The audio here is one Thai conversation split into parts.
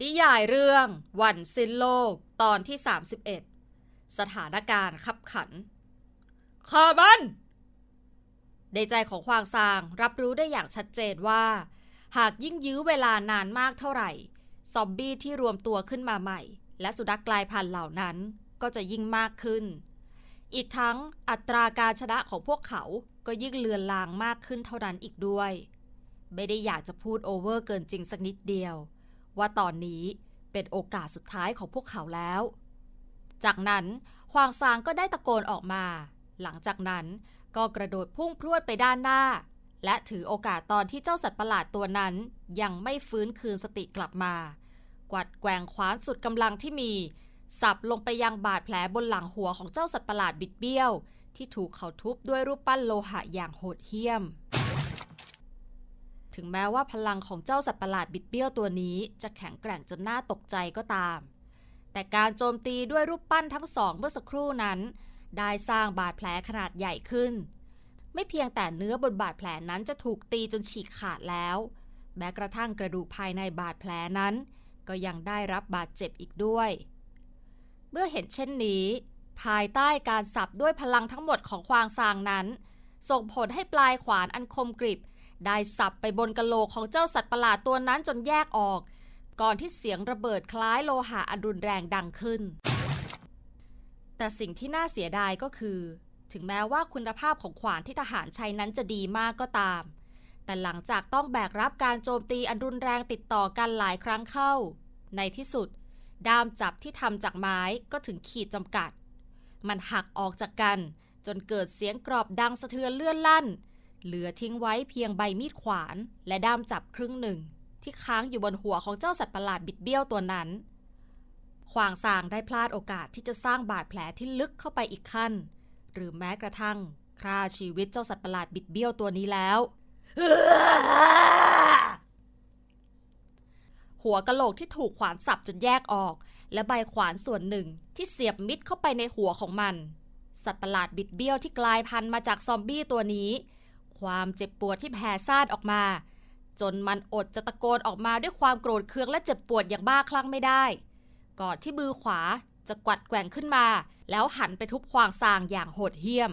นิยายเรื่องวันสิ้นโลกตอนที่ 31 สถานการณ์ขับขันข้ามันในใจของควางซางรับรู้ได้อย่างชัดเจนว่า หากยิ่งยื้อเวลานานมากเท่าไหร่ ซอมบี้ที่รวมตัวขึ้นมาใหม่ และสุนัขกลายพันธุ์เหล่านั้นก็จะยิ่งมากขึ้น อีกทั้งอัตราการชนะของพวกเขาก็ยิ่งเลือนลางมากขึ้นเท่านั้นอีกด้วย ไม่ได้อยากจะพูดโอเวอร์เกินจริงสักนิดเดียว ว่าตอนนี้เป็นโอกาสสุดท้ายของพวกเขาแล้ว จากนั้นควางซางก็ได้ตะโกนออกมา หลังจากนั้นก็กระโดดพุ่งพรวดไปด้านหน้า และถือโอกาสตอนที่เจ้าสัตว์ประหลาดตัวนั้น ยังไม่ฟื้นคืนสติกลับมา กวัดแกว่งขวานสุดกำลังที่มี สับลงไปยังบาดแผลบนหลังหัวของเจ้าสัตว์ประหลาดบิดเบี้ยว ที่ถูกเขาทุบด้วยรูปปั้นโลหะอย่างโหดเหี้ยม ถึงแม้ว่าพลังของเจ้าสัตว์ประหลาดบิดเบี้ยวตัวนี้ จะแข็งแกร่งจนน่าตกใจก็ตาม แต่การโจมตีด้วยรูปปั้นทั้งสองเมื่อสักครู่นั้น ได้สร้างบาดแผลขนาดใหญ่ขึ้น ไม่เพียงแต่เนื้อบนบาดแผลนั้นจะถูกตีจนฉีกขาดแล้ว แม้กระทั่งกระดูกภายในบาดแผลนั้น ก็ยังได้รับบาดเจ็บอีกด้วย เมื่อเห็นเช่นนี้ ภายใต้การสับด้วยพลังทั้งหมดของควางซางนั้น ส่งผลให้ปลายขวานอันคมกริบ ได้สับไปบนกะโหลกของเจ้าสัตว์ประหลาดตัวนั้นจนแยกออก ก่อนที่เสียงระเบิดคล้ายโลหะอันรุนแรงดังขึ้น แต่สิ่งที่น่าเสียดายก็คือ ถึงแม้ว่าคุณภาพของขวานที่ทหารใช้นั้นจะดีมากก็ตาม แต่หลังจากต้องแบกรับการโจมตีอันรุนแรงติดต่อกันหลายครั้งเข้า ในที่สุด ด้ามจับที่ทำจากไม้ก็ถึงขีดจำกัด มันหักออกจากกัน จนเกิดเสียงกรอบดังสะเทือนเลื่อนลั่น เหลือทิ้งไว้เพียงใบมีดขวาน และด้ามจับครึ่งหนึ่ง ที่ค้างอยู่บนหัวของเจ้าสัตว์ประหลาดบิดเบี้ยวตัวนั้นควางซางได้พลาดโอกาสที่จะสร้างบาดแผลที่ลึกเข้าไปอีกขั้น หรือแม้กระทั่งฆ่าชีวิตเจ้าสัตว์ประหลาดบิดเบี้ยวตัวนี้แล้ว หัวกะโหลกที่ถูกขวานสับจนแยกออก และใบขวานส่วนหนึ่งที่เสียบมิดเข้าไปในหัวของมัน สัตว์ประหลาดบิดเบี้ยวที่กลายพันธุ์มาจากซอมบี้ตัวนี้ ความเจ็บปวดที่แผ่ซ่านออกมา จนมันอดจะตะโกนออกมาด้วยความโกรธเคืองและเจ็บปวดอย่างบ้าคลั่งไม่ได้ ก่อนที่มือขวาจะกวัดแกว่งขึ้นมา แล้วหันไปทุบควางซางอย่างโหดเหี้ยม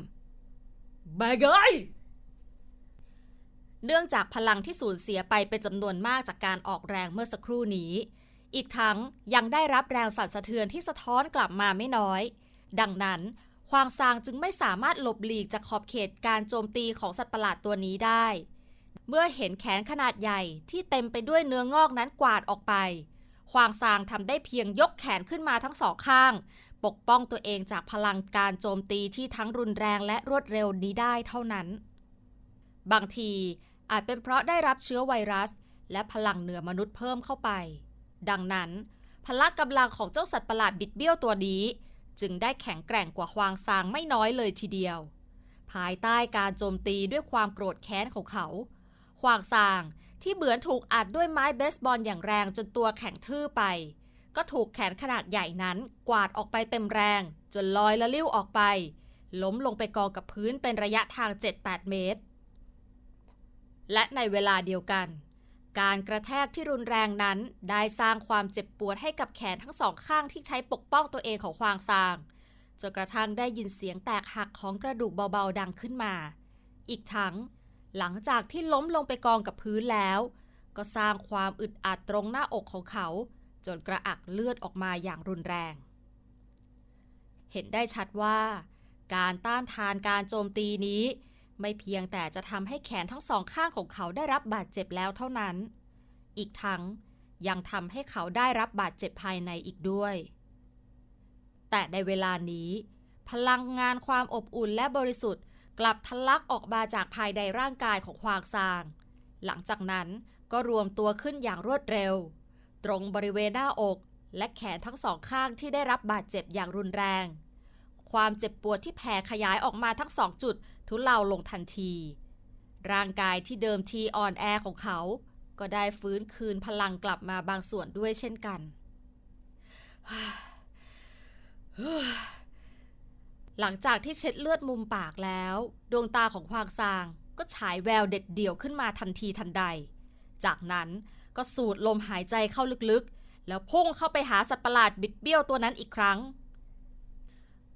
บายเนื่องจากพลังที่สูญเสียไปเป็นจำนวนมากจากการออกแรงเมื่อสักครู่นี้ อีกทั้งยังได้รับแรงสั่นสะเทือนที่สะท้อนกลับมาไม่น้อย ดังนั้น ควางซางจึงไม่สามารถหลบหลีกจากขอบเขตการโจมตีของสัตว์ประหลาดตัวนี้ได้ เมื่อเห็นแขนขนาดใหญ่ที่เต็มไปด้วยเนื้องอกนั้นกวาดออกไป ควางซางทำได้เพียงยกแขนขึ้นมาทั้งสองข้าง ปกป้องตัวเองจากพลังการโจมตีที่ทั้งรุนแรงและรวดเร็วนี้ได้เท่านั้น บางทีอาจเป็นเพราะได้รับเชื้อไวรัส และพลังเหนือมนุษย์เพิ่มเข้าไป ดังนั้นพละกำลังของเจ้าสัตว์ประหลาดบิดเบี้ยวตัวนี้ จึงได้แข็งแกร่งกว่าควางซางไม่น้อยเลยทีเดียว ภายใต้การโจมตีด้วยความโกรธแค้นของเขาควางซางที่เหมือนถูกอัดด้วยไม้เบสบอลอย่างแรงจนตัวแข็งทื่อไป ก็ถูกแขนขนาดใหญ่นั้นกวาดออกไปเต็มแรง จนลอยละลิ้วออกไป ล้มลงไปกองกับพื้นเป็นระยะทาง 7-8 เมตร และในเวลาเดียวกัน การกระแทกที่รุนแรงนั้น ได้สร้างความเจ็บปวดให้กับแขนทั้งสองข้างที่ใช้ปกป้องตัวเองของควางซางจนกระทั่งได้ยินเสียงแตกหักของกระดูกเบาๆดังขึ้นมา อีกทั้ง หลังจากที่ล้มลงไปกองกับพื้นแล้ว ก็สร้างความอึดอัดตรงหน้าอกของเขา จนกระอักเลือดออกมาอย่างรุนแรง เห็นได้ชัดว่า การต้านทานการโจมตีนี้ ไม่เพียงแต่จะทำให้แขนทั้งสองข้างของเขาได้รับบาดเจ็บแล้วเท่านั้น อีกทั้งยังทำให้เขาได้รับบาดเจ็บภายในอีกด้วย แต่ในเวลานี้ พลังงานความอบอุ่นและบริสุทธิ์ กลับทะลักออกมาจากภายในร่างกายของควางซาง หลังจากนั้นก็รวมตัวขึ้นอย่างรวดเร็ว ตรงบริเวณหน้าอก และแขนทั้งสองข้างที่ได้รับบาดเจ็บอย่างรุนแรง ความเจ็บปวดที่แผ่ขยายออกมาทั้งสองจุด ทุเลาลงทันที ร่างกายที่เดิมทีอ่อนแอของเขา ก็ได้ฟื้นคืนพลังกลับมาบางส่วนด้วยเช่นกัน หลังจากที่เช็ดเลือดมุมปากแล้ว ดวงตาของควางซางก็ฉายแววเด็ดเดี่ยวขึ้นมาทันทีทันใด จากนั้นก็สูดลมหายใจเข้าลึกๆ แล้วพุ่งเข้าไปหาสัตว์ประหลาดบิดเบี้ยวตัวนั้นอีกครั้ง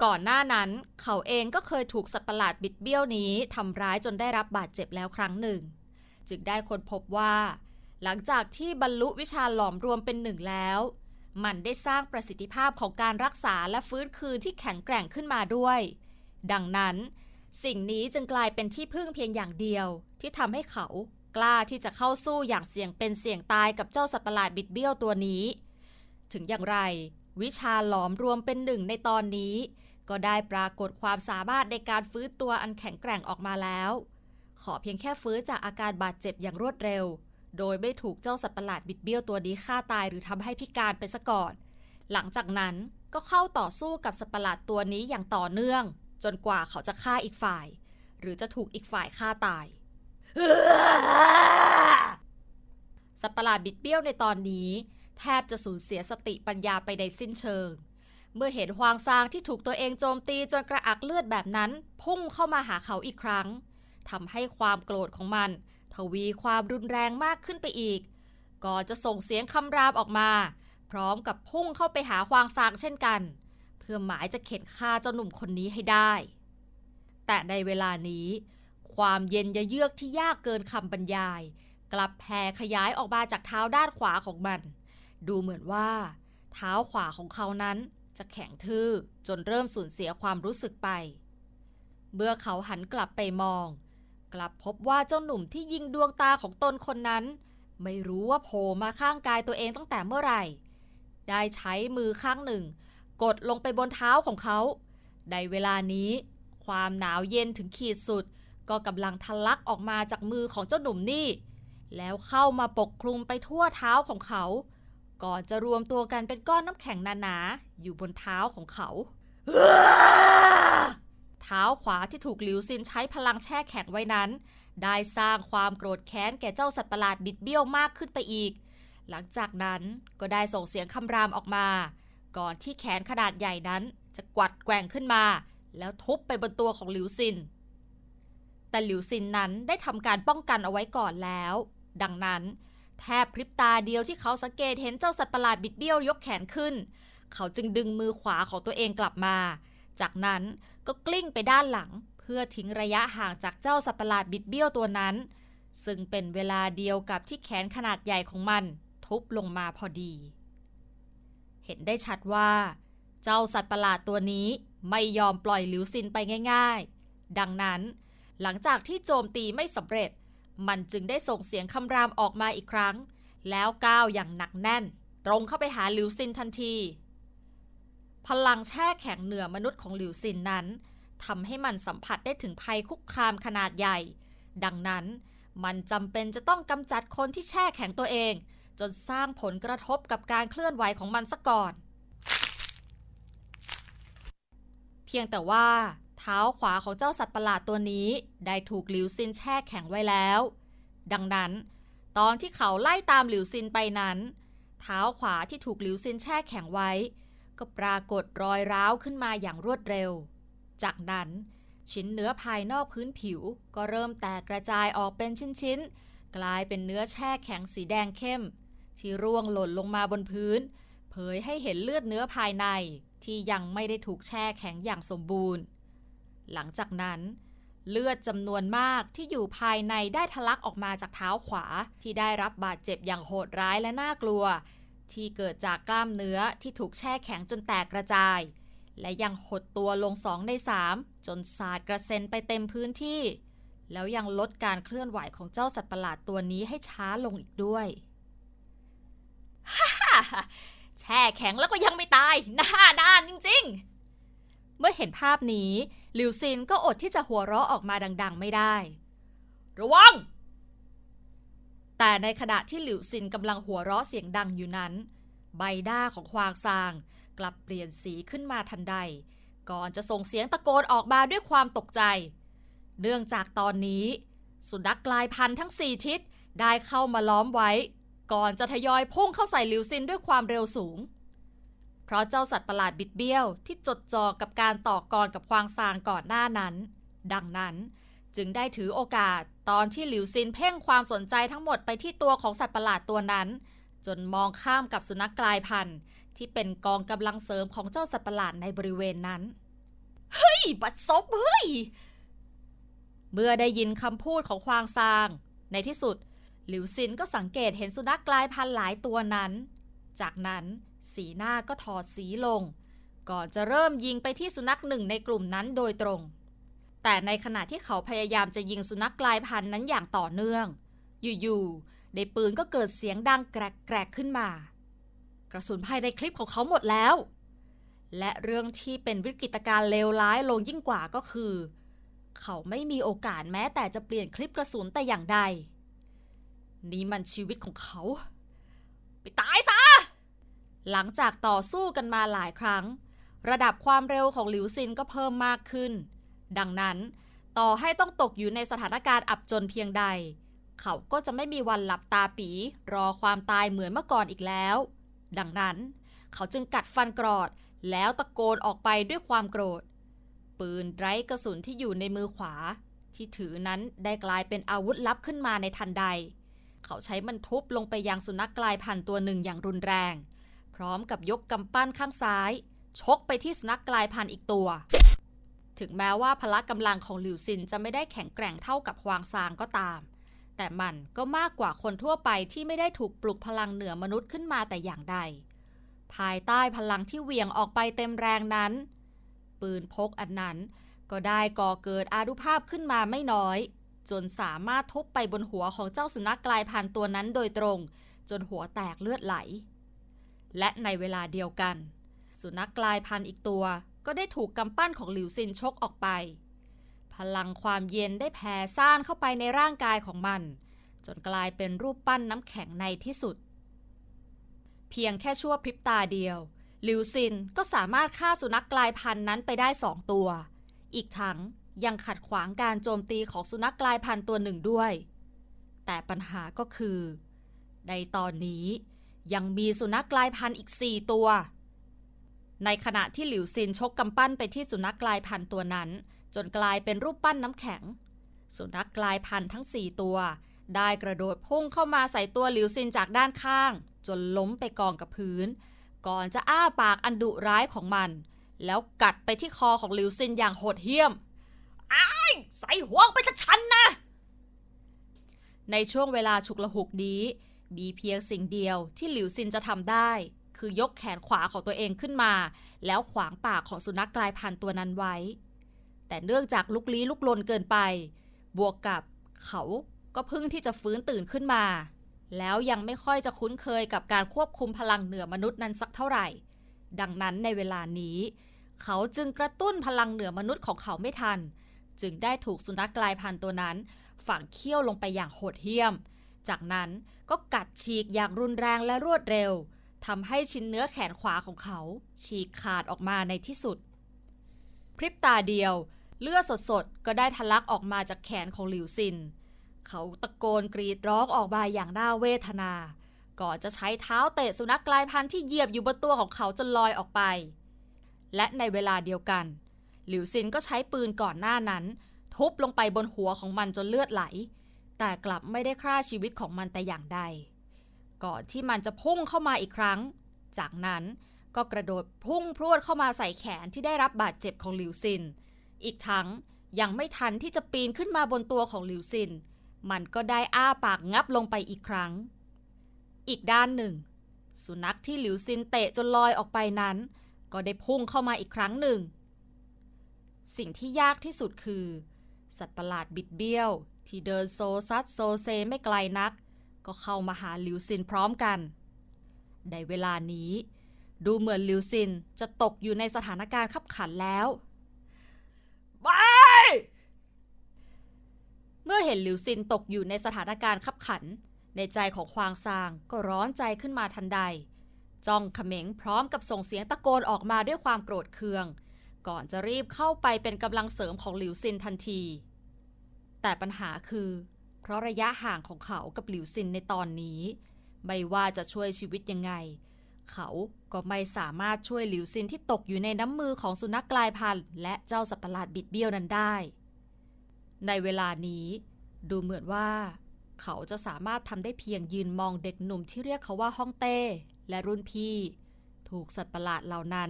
ก่อนหน้านั้นเขาเองก็เคยถูกสัตว์ประหลาดบิดเบี้ยวนี้ทำร้ายจนได้รับบาดเจ็บแล้วครั้งหนึ่ง จึงได้ค้นพบว่า หลังจากที่บรรลุวิชาหลอมรวมเป็นหนึ่งแล้ว มันได้สร้างประสิทธิภาพของการรักษาและฟื้นคืนที่แข็งแกร่งขึ้นมาด้วย ดังนั้น สิ่งนี้จึงกลายเป็นที่พึ่งเพียงอย่างเดียว ที่ทำให้เขากล้าที่จะเข้าสู้อย่างเสี่ยงเป็นเสี่ยงตายกับเจ้าสัตว์ประหลาดบิดเบี้ยวตัวนี้ ถึงอย่างไร วิชาหลอมรวมเป็นหนึ่งในตอนนี้ ก็ได้ปรากฏความสามารถในการฟื้นตัวอันแข็งแกร่งออกมาแล้ว ขอเพียงแค่ฟื้นจากอาการบาดเจ็บอย่างรวดเร็ว โดยไม่ถูกเจ้าสัตว์ประหลาดบิดเบี้ยวตัวนี้ฆ่าตายหรือทำให้พิการไปซะก่อน หลังจากนั้นก็เข้าต่อสู้กับสัตว์ประหลาดตัวนี้อย่างต่อเนื่อง จนกว่าเขาจะฆ่าอีกฝ่าย หรือจะถูกอีกฝ่ายฆ่าตายสัตว์ประหลาดบิดเบี้ยวในตอนนี้ แทบจะสูญเสียสติปัญญาไปในสิ้นเชิง เมื่อเห็นฮวางซางที่ถูกตัวเองโจมตีจนกระอักเลือดแบบนั้น พุ่งเข้ามาหาเขาอีกครั้งทำให้ความโกรธของมัน ทวีความรุนแรงมากขึ้นไปอีก ก่อนจะส่งเสียงคำรามออกมา พร้อมกับพุ่งเข้าไปหาฮวางซางเช่นกัน เพื่อหมายจะเข็นฆ่าเจ้าหนุ่มคนนี้ให้ได้ แต่ในเวลานี้ ความเย็นยะเยือกที่ยากเกินคำบรรยาย กลับแผ่ขยายออกมาจากเท้าด้านขวาของมัน ดูเหมือนว่า เท้าขวาของเขานั้นจะแข็งทื่อจนเริ่มสูญเสียความรู้สึกไป เมื่อเขาหันกลับไปมอง กลับพบว่าเจ้าหนุ่มที่ยิงดวงตาของตนคนนั้น ไม่รู้ว่าโผล่มาข้างกายตัวเองตั้งแต่เมื่อไหร่ ได้ใช้มือข้างหนึ่ง กดลงไปบนเท้าของเขา ในเวลานี้ ความหนาวเย็นถึงขีดสุด ก็กำลังทะลักออกมาจากมือของเจ้าหนุ่มนี่ แล้วเข้ามาปกคลุมไปทั่วเท้าของเขา ก่อนจะรวมตัวกันเป็นก้อนน้ำแข็งหนาๆอยู่บนเท้าของเขา เท้าขวาที่ถูกหลิวซินใช้พลังแช่แข็งไว้นั้น ได้สร้างความโกรธแค้นแก่เจ้าสัตว์ประหลาดบิดเบี้ยวมากขึ้นไปอีก หลังจากนั้นก็ได้ส่งเสียงคำรามออกมา ก่อนที่แขนขนาดใหญ่นั้น จะกวัดแกว่งขึ้นมา แล้วทุบไปบนตัวของหลิวซิน แต่หลิวซินนั้นได้ทำการป้องกันเอาไว้ก่อนแล้ว ดังนั้น แทบพริบตาเดียวที่เขาสังเกตเห็นเจ้าสัตว์ประหลาดบิดเบี้ยวยกแขนขึ้น เขาจึงดึงมือขวาของตัวเองกลับมา จากนั้นก็กลิ้งไปด้านหลัง เพื่อทิ้งระยะห่างจากเจ้าสัตว์ประหลาดบิดเบี้ยวตัวนั้น ซึ่งเป็นเวลาเดียวกับที่แขนขนาดใหญ่ของมัน ทุบลงมาพอดี เห็นได้ชัดว่า เจ้าสัตว์ประหลาดตัวนี้ไม่ยอมปล่อยหลิวซินไปง่าย ๆ ดังนั้น หลังจากที่โจมตีไม่สำเร็จ มันจึงได้ส่งเสียงคำรามออกมาอีกครั้ง แล้วก้าวอย่างหนักแน่น ตรงเข้าไปหาหลิวซินทันที พลังแช่แข็งเหนือมนุษย์ของหลิวซินนั้นทำให้มันสัมผัสได้ถึงภัยคุกคามขนาดใหญ่ ดังนั้นมันจำเป็นจะต้องกำจัดคนที่แช่แข็งตัวเอง จนสร้างผลกระทบกับการเคลื่อนไหวของมันซะก่อน เพียงแต่ว่า เท้าขวาของเจ้าสัตว์ประหลาดตัวนี้ ได้ถูกหลิวซินแช่แข็งไว้แล้ว ดังนั้น ตอนที่เขาไล่ตามหลิวซินไปนั้น เท้าขวาที่ถูกหลิวซินแช่แข็งไว้ ก็ปรากฏรอยร้าวขึ้นมาอย่างรวดเร็ว จากนั้น ชิ้นเนื้อภายนอกพื้นผิวก็เริ่มแตกกระจายออกเป็นชิ้นๆ กลายเป็นเนื้อแช่แข็งสีแดงเข้ม ที่ร่วงหล่นลงมาบนพื้น เผยให้เห็นเลือดเนื้อภายในที่ยังไม่ได้ถูกแช่แข็งอย่างสมบูรณ์ หลังจากนั้น เลือดจำนวนมากที่อยู่ภายในได้ทะลักออกมาจากเท้าขวาที่ได้รับบาดเจ็บอย่างโหดร้ายและน่ากลัว ที่เกิดจากกล้ามเนื้อที่ถูกแช่แข็งจนแตกกระจาย และยังหดตัวลงสองในสามจนสาดกระเซ็นไปเต็มพื้นที่ แล้วยังลดการเคลื่อนไหวของเจ้าสัตว์ประหลาดตัวนี้ให้ช้าลงอีกด้วยแช่แข็งแล้วก็ยังไม่ตายหน้าด้านจริงๆ เมื่อเห็นภาพนี้ หลิวซินก็อดที่จะหัวเราะออกมาดัง ๆ ไม่ได้ ระวัง แต่ในขณะที่หลิวซินกำลังหัวเราะเสียงดังอยู่นั้น ใบหน้าของควางซาง กลับเปลี่ยนสีขึ้นมาทันใด ก่อนจะส่งเสียงตะโกนออกมาด้วยความตกใจ เนื่องจากตอนนี้ สุนัขกลายพันธุ์ทั้งสี่ทิศได้เข้ามาล้อมไว้ ก่อนจะทยอยพุ่งเข้าใส่หลิวซินด้วยความเร็วสูงเพ ราะเจ้าสัตว์ประหลาดบิดเบี้ยวที่จดจ่อกับการต่อกรกับควางซางก่อนหน้านั้น ดังนั้นจึงได้ถือโอกาสตอนที่หลิวซินเพ่งความสนใจทั้งหมดไปที่ตัวของสัตว์ประหลาดตัวนั้น จนมองข้ามกับสุนัขกลายพันธุ์ ที่เป็นกองกำลังเสริมของเจ้าสัตว์ประหลาดในบริเวณนั้น เฮ้ย บัดซบเฮ้ย เมื่อได้ยินคำพูดของควางซาง ในที่สุด หลิวซินก็สังเกตเห็นสุนัขกลายพันธุ์หลายตัวนั้น จากนั้น สีหน้าก็ถอดสีลง ก่อนจะเริ่มยิงไปที่สุนัขหนึ่งในกลุ่มนั้นโดยตรง แต่ในขณะที่เขาพยายามจะยิงสุนัขกลายพันธุ์นั้นอย่างต่อเนื่อง อยู่ๆในปืนก็เกิดเสียงดังแกรกๆขึ้นมา กระสุนภายในคลิปของเขาหมดแล้ว และเรื่องที่เป็นวิกฤตการณ์เลวร้ายลงยิ่งกว่าก็คือ เขาไม่มีโอกาสแม้แต่จะเปลี่ยนคลิปกระสุนแต่อย่างใด นี่มันชีวิตของเขา ไปตายซะ หลังจากต่อสู้กันมาหลายครั้ง ระดับความเร็วของหลิวซินก็เพิ่มมากขึ้น ดังนั้น ต่อให้ต้องตกอยู่ในสถานการณ์อับจนเพียงใด เขาก็จะไม่มีวันหลับตาปี รอความตายเหมือนเมื่อก่อนอีกแล้ว ดังนั้น เขาจึงกัดฟันกรอด แล้วตะโกนออกไปด้วยความโกรธ ปืนไร้กระสุนที่อยู่ในมือขวา ที่ถือนั้นได้กลายเป็นอาวุธลับขึ้นมาในทันใด เขาใช้มันทุบลงไปยังสุนัขกลายพันธุ์ตัวหนึ่งอย่างรุนแรง พร้อมกับยกกำปั้นข้างซ้าย ชกไปที่สุนัขกลายพันธุ์อีกตัว ถึงแม้ว่าพละกำลังของหลิวซินจะไม่ได้แข็งแกร่งเท่ากับฮวางซางก็ตาม แต่มันก็มากกว่าคนทั่วไปที่ไม่ได้ถูกปลุกพลังเหนือมนุษย์ขึ้นมาแต่อย่างใด ภายใต้พลังที่เหวี่ยงออกไปเต็มแรงนั้น ปืนพกอันนั้นก็ได้ก่อเกิดอานุภาพขึ้นมาไม่น้อย จนสามารถทุบไปบนหัวของเจ้าสุนัขกลายพันธุ์ตัวนั้นโดยตรง จนหัวแตกเลือดไหล และในเวลาเดียวกัน สุนัขกลายพันธุ์อีกตัว ก็ได้ถูกกำปั้นของหลิวซินชกออกไป พลังความเย็นได้แผ่ซ่านเข้าไปในร่างกายของมัน จนกลายเป็นรูปปั้นน้ำแข็งในที่สุด เพียงแค่ชั่วพริบตาเดียวหลิวซินก็สามารถฆ่าสุนัขกลายพันธุ์นั้นไปได้สองตัว อีกทั้งยังขัดขวางการโจมตีของสุนัขกลายพันธุ์ตัวหนึ่งด้วย แต่ปัญหาก็คือ ในตอนนี้ ยังมีสุนัขกลายพันธุ์อีก 4 ตัว ในขณะที่หลิวซินชกกำปั้นไปที่สุนัขกลายพันธุ์ตัวนั้น จนกลายเป็นรูปปั้นน้ำแข็ง สุนัขกลายพันธุ์ทั้ง 4 ตัว ได้กระโดดพุ่งเข้ามาใส่ตัวหลิวซินจากด้านข้าง จนล้มไปกองกับพื้น ก่อนจะอ้าปากอันดุร้ายของมัน แล้วกัดไปที่คอของหลิวซินอย่างโหดเหี้ยมอ้ายใส่หัวไปจากฉันนะ ในช่วงเวลาฉุกละหุกนี้ มีเพียงสิ่งเดียวที่หลิวซินจะทำได้ คือยกแขนขวาของตัวเองขึ้นมา แล้วขวางปากของสุนัขกลายพันธุ์ตัวนั้นไว้ แต่เนื่องจากลุกลี้ลุกลนเกินไป บวกกับเขาก็เพิ่งที่จะฟื้นตื่นขึ้นมา แล้วยังไม่ค่อยจะคุ้นเคยกับการควบคุมพลังเหนือมนุษย์นั้นสักเท่าไหร่ ดังนั้นในเวลานี้ เขาจึงกระตุ้นพลังเหนือมนุษย์ของเขาไม่ทัน จึงได้ถูกสุนัขกลายพันธุ์ตัวนั้น ฝังเขี้ยวลงไปอย่างโหดเหี้ยม จากนั้นก็กัดฉีกอย่างรุนแรงและรวดเร็วทำให้ชิ้นเนื้อแขนขวาของเขา ฉีกขาดออกมาในที่สุด พริบตาเดียว เลือดสดๆ ก็ได้ทะลักออกมาจากแขนของหลิวซิน เขาตะโกนกรีดร้องออกมาอย่างน่าเวทนา ก่อนจะใช้เท้าเตะสุนัขกลายพันธุ์ที่เหยียบอยู่บนตัวของเขาจนลอยออกไป และในเวลาเดียวกัน หลิวซินก็ใช้ปืนก่อนหน้านั้น ทุบลงไปบนหัวของมันจนเลือดไหล แต่กลับไม่ได้ฆ่าชีวิตของมันแต่อย่างใด ก่อนที่มันจะพุ่งเข้ามาอีกครั้ง จากนั้นก็กระโดดพุ่งพรวดเข้ามาใส่แขนที่ได้รับบาดเจ็บของหลิวซิน อีกทั้งยังไม่ทันที่จะปีนขึ้นมาบนตัวของหลิวซิน มันก็ได้อ้าปากงับลงไปอีกครั้ง อีกด้านหนึ่ง สุนัขที่หลิวซินเตะจนลอยออกไปนั้น ก็ได้พุ่งเข้ามาอีกครั้งหนึ่ง สิ่งที่ยากที่สุดคือ สัตว์ประหลาดบิดเบี้ยว ที่เดินโซซัดโซเซไม่ไกลนัก ก็เข้ามาหาลิวซินพร้อมกัน ในเวลานี้ ดูเหมือนลิวซินจะตกอยู่ในสถานการณ์ขับขันแล้วไปเมื่อเห็นลิวซินตกอยู่ในสถานการณ์ขับขัน ในใจของควางซางก็ร้อนใจขึ้นมาทันใด จ้องเขม็งพร้อมกับส่งเสียงตะโกนออกมาด้วยความโกรธเคือง ก่อนจะรีบเข้าไปเป็นกำลังเสริมของหลิวซินทันที แต่ปัญหาคือ เพราะระยะห่างของเขากับหลิวซินในตอนนี้ ไม่ว่าจะช่วยชีวิตยังไง เขาก็ไม่สามารถช่วยหลิวซินที่ตกอยู่ในน้ำมือของสุนัขกลายพันธุ์และเจ้าสัตว์ประหลาดบิดเบี้ยวนั้นได้ ในเวลานี้ดูเหมือนว่า เขาจะสามารถทำได้เพียงยืนมองเด็กหนุ่มที่เรียกเขาว่าฮ่องเต้ และรุ่นพี่ ถูกสัตว์ประหลาดเหล่านั้น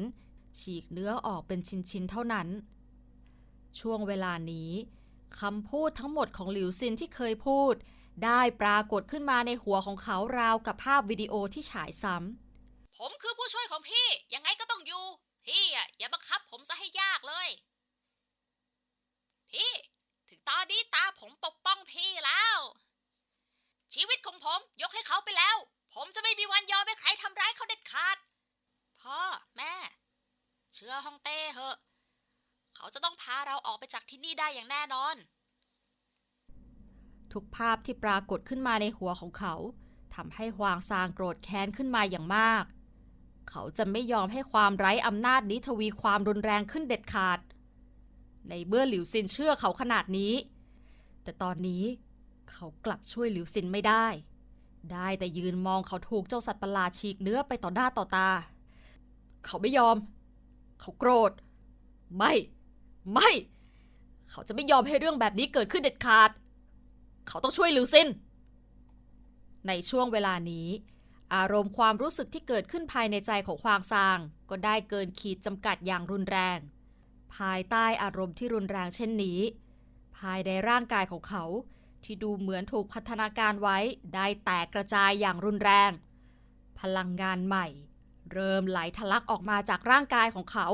ฉีกเนื้อออกเป็นชิ้นๆเท่านั้น ช่วงเวลานี้คำพูดทั้งหมดของหลิวซินที่เคยพูด ได้ปรากฏขึ้นมาในหัวของเขาราวกับภาพวิดีโอที่ฉายซ้ำ ผมคือผู้ช่วยของพี่ ยังไงก็ต้องอยู่ พี่อะอย่าบังคับผมซะให้ยากเลย พี่ ถึงตอนนี้ตาผมปกป้องพี่แล้ว ชีวิตของผมยกให้เขาไปแล้ว ผมจะไม่มีวันยอมให้ใครทำร้ายเขาเด็ดขาด พ่อ แม่ เชื่อฮ่องเต้เหอะ เขาจะต้องพาเราออกไปจากที่นี่ได้อย่างแน่นอน ทุกภาพที่ปรากฏขึ้นมาในหัวของเขาทำให้ฮวางซางโกรธแค้นขึ้นมาอย่างมาก เขาจะไม่ยอมให้ความไร้อำนาจนี้ทวีความรุนแรงขึ้นเด็ดขาด ในเมื่อหลิวซินเชื่อเขาขนาดนี้ แต่ตอนนี้เขากลับช่วยหลิวซินไม่ได้ ได้แต่ยืนมองเขาถูกเจ้าสัตว์ประหลาดฉีกเนื้อไปต่อหน้าต่อตา เขาไม่ยอม เขาโกรธ ไม่ ไม่ เขาจะไม่ยอมให้เรื่องแบบนี้เกิดขึ้นเด็ดขาด เขาต้องช่วยลิวซิน ในช่วงเวลานี้ อารมณ์ความรู้สึกที่เกิดขึ้นภายในใจของควางซาง ก็ได้เกินขีดจำกัดอย่างรุนแรง ภายใต้อารมณ์ที่รุนแรงเช่นนี้ ภายในร่างกายของเขาที่ดูเหมือนถูกพัฒนาการไว้ได้แตกกระจายอย่างรุนแรง พลังงานใหม่ เริ่มไหลทะลักออกมาจากร่างกายของเขา